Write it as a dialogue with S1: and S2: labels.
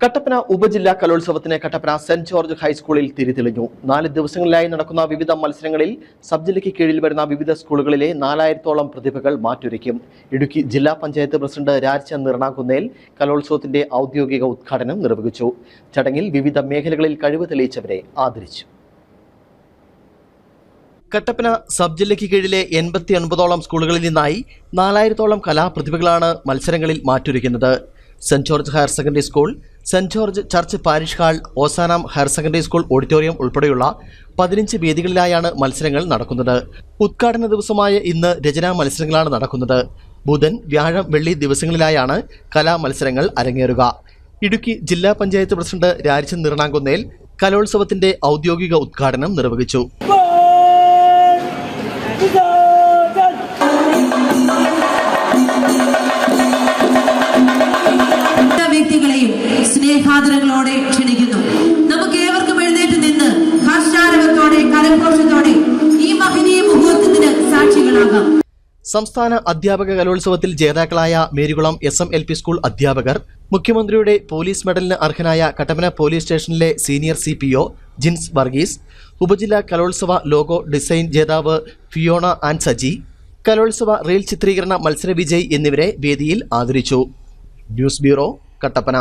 S1: കട്ടപ്പന ഉപജില്ലാ കലോത്സവത്തിന് Kattappana saint George ഹൈസ്കൂളിൽ തിരിതെളിഞ്ഞു. നാല് ദിവസങ്ങളിലായി നടക്കുന്ന വിവിധ മത്സരങ്ങളിൽ സബ് ജില്ലയ്ക്ക് കീഴിൽ വരുന്ന വിവിധ സ്കൂളുകളിലെ നാലായിരത്തോളം പ്രതിഭകൾ മാറ്റുരയ്ക്കും. ഇടുക്കി ജില്ലാ പഞ്ചായത്ത് പ്രസിഡന്റ് രാജ്ചന്ദ് നിർണാകുന്നേൽ കലോത്സവത്തിന്റെ ഔദ്യോഗിക ഉദ്ഘാടനം നിർവഹിച്ചു. ചടങ്ങിൽ വിവിധ മേഖലകളിൽ കഴിവ് തെളിയിച്ചവരെ ആദരിച്ചു. കട്ടപ്പന സബ് ജില്ലയ്ക്ക് കീഴിലെ എൺപത്തി ഒൻപതോളം സ്കൂളുകളിൽ നിന്നായി നാലായിരത്തോളം കലാപ്രതിഭകളാണ് മത്സരങ്ങളിൽ മാറ്റുരയ്ക്കുന്നത്. Saint George higher secondary school saint George church parish hall Ozanam higher secondary school auditorium ഉൾപ്പെടെയുള്ള പതിനഞ്ച് വേദികളിലായാണ് മത്സരങ്ങൾ നടക്കുന്നത്. ഉദ്ഘാടന ദിവസമായ ഇന്ന് രചനാ മത്സരങ്ങളാണ് നടക്കുന്നത്. ബുധൻ വ്യാഴം വെള്ളി ദിവസങ്ങളിലായാണ് കലാമത്സരങ്ങൾ അരങ്ങേറുക. ഇടുക്കി ജില്ലാ പഞ്ചായത്ത് പ്രസിഡന്റ് രാജചന്ദ് നിർണാങ്കുന്നേൽ കലോത്സവത്തിന്റെ ഔദ്യോഗിക ഉദ്ഘാടനം നിർവഹിച്ചു.
S2: സ്നേഹാദരങ്ങളോടെ ക്ഷണിക്കുന്നു. നമുക്ക് ഏവർക്കും എഴുന്നേറ്റ് നിന്ന് ഹർഷാരവത്തോടെ കരഘോഷത്തോടെ ഈ മഹനീയ മുഹൂർത്തത്തിന് സാക്ഷികളാകാം.
S1: സംസ്ഥാന അധ്യാപക കലോത്സവത്തിൽ ജേതാക്കളായ Marykulam S M L P school അധ്യാപകർ മുഖ്യമന്ത്രിയുടെ പോലീസ് മെഡലിന് അർഹനായ കട്ടപ്പന പോലീസ് സ്റ്റേഷനിലെ senior C P O Jins Varghese ഉപജില്ലാ കലോത്സവ ലോഗോ ഡിസൈൻ ജേതാവ് ഫിയോണ ആൻഡ് സജി കലോത്സവ റീൽ ചിത്രീകരണ മത്സര വിജയ് എന്നിവരെ വേദിയിൽ ആദരിച്ചു. News bureau Kattappana.